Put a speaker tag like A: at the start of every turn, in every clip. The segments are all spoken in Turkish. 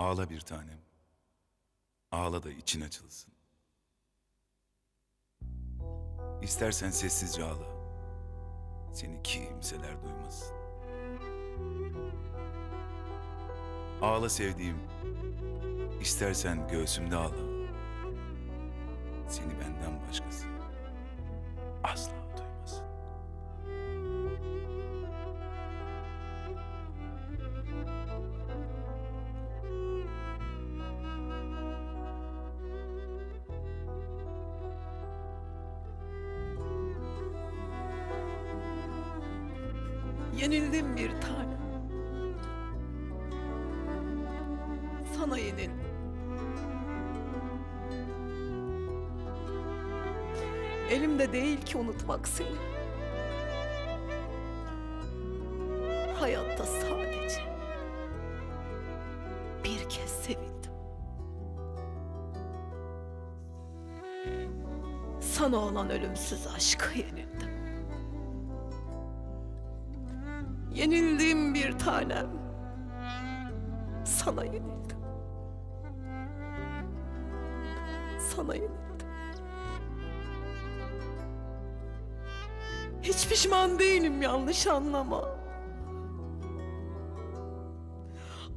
A: Ağla bir tanem. Ağla da için açılsın. İstersen sessizce ağla. Seni kimseler duymasın. Ağla sevdiğim. İstersen göğsümde ağla. Seni benden başkası asla
B: Yenildim bir tane. Sana yenildim. Elimde değil ki unutmak seni. Hayatta sadece bir kez sevildim. Sana olan ölümsüz aşka yenildim. Yenildim bir tanem. Sana yenildim. Sana yenildim. Hiç pişman değilim yanlış anlama.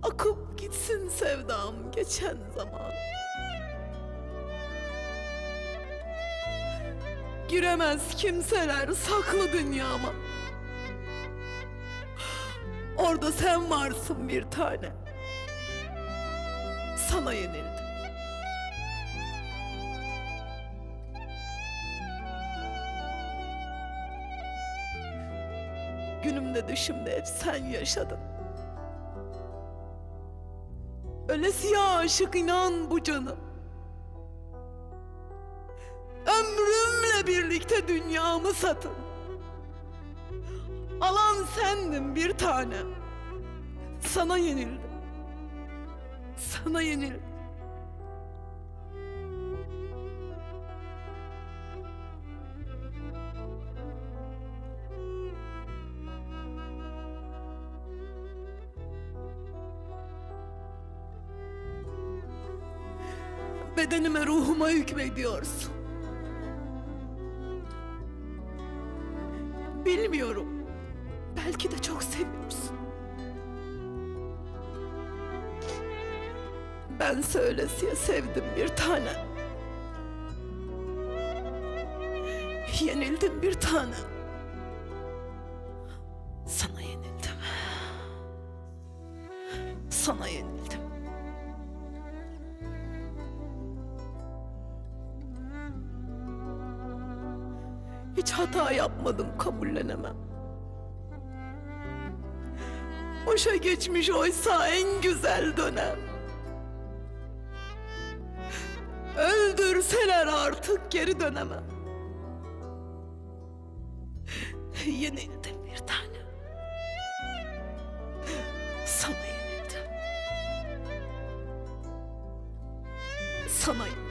B: Akıp gitsin sevdam geçen zaman. Giremez kimseler saklı dünyama. Orada sen varsın bir tane. Sana yenildim. Günümde düşümde hep sen yaşadın. Ölesiye aşık inan bu canım. Ömrümle birlikte dünyamı satın. Alan sendin bir tane. Sana yenildim. Sana yenildim. Bedenime ruhuma hükmediyorsun. Bilmiyorum. Belki de çok seviyorsun. Ben söylesiye sevdim bir tane. Yenildim bir tane. Sana yenildim. Sana yenildim. Hiç hata yapmadım kabullenemem. Boşa geçmiş oysa en güzel dönem. Öldürseler artık geri dönemem. Yenildim bir tane. Sana yenildim. Sana yenildim.